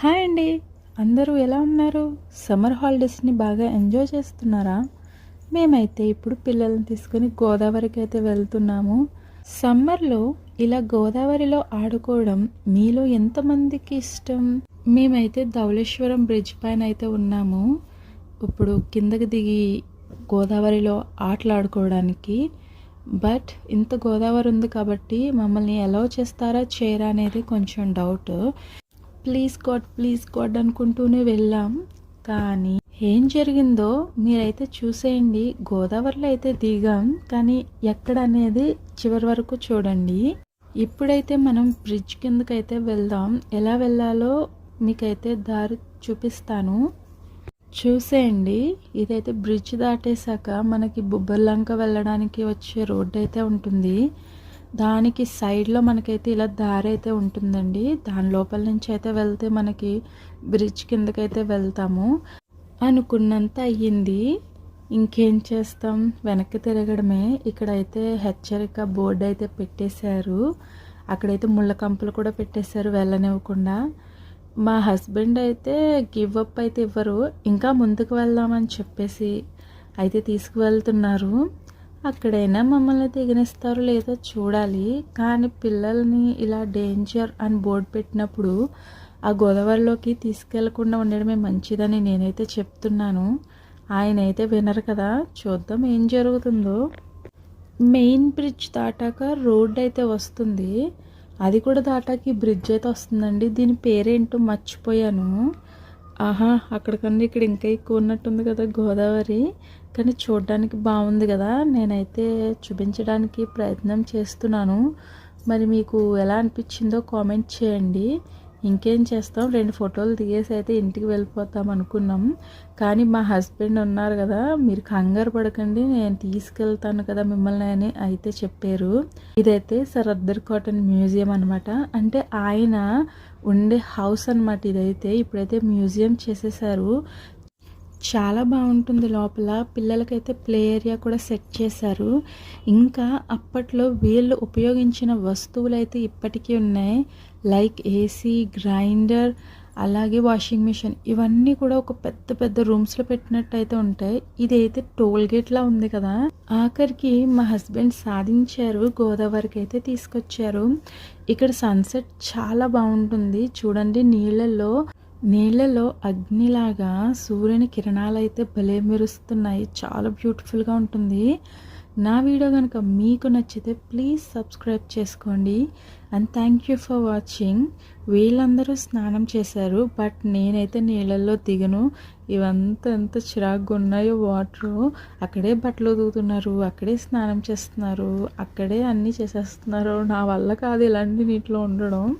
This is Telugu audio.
హాయ్ అండి. అందరూ ఎలా ఉన్నారు? సమ్మర్ హాలిడేస్ని బాగా ఎంజాయ్ చేస్తున్నారా? మేమైతే ఇప్పుడు పిల్లల్ని తీసుకొని గోదావరికి అయితే వెళ్తున్నాము. సమ్మర్లో ఇలా గోదావరిలో ఆడుకోవడం మీలో ఎంతమందికి ఇష్టం? మేమైతే ధవళేశ్వరం బ్రిడ్జ్ పైన అయితే ఉన్నాము. ఇప్పుడు కిందకి దిగి గోదావరిలో ఆటలాడుకోవడానికి బట్ ఇంత గోదావరి ఉంది కాబట్టి మమ్మల్ని ఎలా చేస్తారా? చేయరా అనేది కొంచెం doubt. Please god please god అనుకుంటూనే వెళ్ళాం. కానీ ఏం జరిగిందో మీరైతే చూసేయండి. గోదావరిలో అయితే దిగాం. కానీ ఎక్కడ అనేది చివరి వరకు చూడండి. ఇప్పుడైతే మనం బ్రిడ్జ్ కిందకైతే వెళ్దాం. ఎలా వెళ్ళాలో మీకైతే దారి చూపిస్తాను. చూసేయండి. ఇదైతే బ్రిడ్జ్ దాటేశాక మనకి బొబ్బర్లంక వెళ్ళడానికి వచ్చే రోడ్డు అయితే ఉంటుంది. దానికి సైడ్లో మనకైతే ఇలా దారి అయితే ఉంటుందండి. దాని లోపల నుంచి అయితే వెళ్తే మనకి బ్రిడ్జ్ కిందకైతే వెళ్తాము. అనుకున్నంత అయ్యింది. ఇంకేం చేస్తాం? వెనక్కి తిరగడమే. ఇక్కడైతే హెచ్చరిక బోర్డు అయితే పెట్టేశారు. అక్కడైతే ముళ్ళ కంపలు కూడా పెట్టేశారు వెళ్ళనివ్వకుండా. మా హస్బెండ్ అయితే గివ్ అప్ అయితే ఇవ్వరు. ఇంకా ముందుకు వెళ్దామని చెప్పేసి అయితే తీసుకువెళ్తున్నారు. అక్కడైనా మమ్మల్ని దిగనిస్తారో లేదో చూడాలి. కానీ పిల్లల్ని ఇలా డేంజర్ అని బోర్డు పెట్టినప్పుడు ఆ గోదావరిలోకి తీసుకెళ్ళకుండా ఉండడమే మంచిదని నేనైతే చెప్తున్నాను. ఆయన అయితే వినరు కదా. చూద్దాం ఏం జరుగుతుందో. మెయిన్ బ్రిడ్జ్ దాటాక రోడ్ అయితే వస్తుంది. అది కూడా దాటాకి బ్రిడ్జ్ అయితే వస్తుందండి. దీని పేరేంటో మర్చిపోయాను. ఆహా అక్కడికన్నా ఇక్కడ ఇంకా ఎక్కువ ఉన్నట్టుంది కదా గోదావరి. కానీ చూడడానికి బాగుంది కదా. నేనైతే చూపించడానికి ప్రయత్నం చేస్తున్నాను. మరి మీకు ఎలా అనిపించిందో కామెంట్ చేయండి. ఇంకేం చేస్తాం? రెండు ఫోటోలు దిగేసి అయితే ఇంటికి వెళ్ళిపోతాం అనుకున్నాం కానీ మా హస్బెండ్ ఉన్నారు కదా మీరు కంగారు పడకండి నేను తీసుకెళ్తాను కదా మిమ్మల్ని అని అయితే చెప్పారు. ఇదైతే సరద్దర్ కాటన్ మ్యూజియం అనమాట అంటే ఆయన ఉండే హౌస్ అనమాట ఇదైతే. ఇప్పుడైతే మ్యూజియం చేసేసారు. చాలా బాగుంటుంది లోపల. పిల్లలకైతే ప్లే ఏరియా కూడా సెట్ చేశారు. ఇంకా అప్పట్లో వీళ్ళు ఉపయోగించిన వస్తువులు అయితే ఇప్పటికీ ఉన్నాయి. లైక్ ఏసీ గ్రైండర్ అలాగే వాషింగ్ మిషన్. ఇవన్నీ కూడా ఒక పెద్ద పెద్ద రూమ్స్లో పెట్టినట్టు అయితే ఉంటాయి. ఇదైతే టోల్ గేట్లా ఉంది కదా. ఆఖరికి మా హస్బెండ్ సాధించారు. గోదావరికి అయితే తీసుకొచ్చారు. ఇక్కడ సన్సెట్ చాలా బాగుంటుంది. చూడండి నీళ్ళల్లో. నీళ్ళలో అగ్నిలాగా సూర్యుని కిరణాలు అయితే భలే మెరుస్తున్నాయి. చాలా బ్యూటిఫుల్గా ఉంటుంది. నా వీడియో కనుక మీకు నచ్చితే ప్లీజ్ సబ్స్క్రైబ్ చేసుకోండి. And thank you for watching. వీళ్ళందరూ స్నానం చేశారు బట్ నేనైతే నీళ్ళల్లో దిగను. ఇవంతా ఎంత చిరాకుగా ఉన్నాయో వాటరు. అక్కడే బట్టలు దూతున్నారు అక్కడే స్నానం చేస్తున్నారు అక్కడే అన్నీ చేసేస్తున్నారు. నా వల్ల కాదు ఇలాంటి నీటిలో ఉండడం.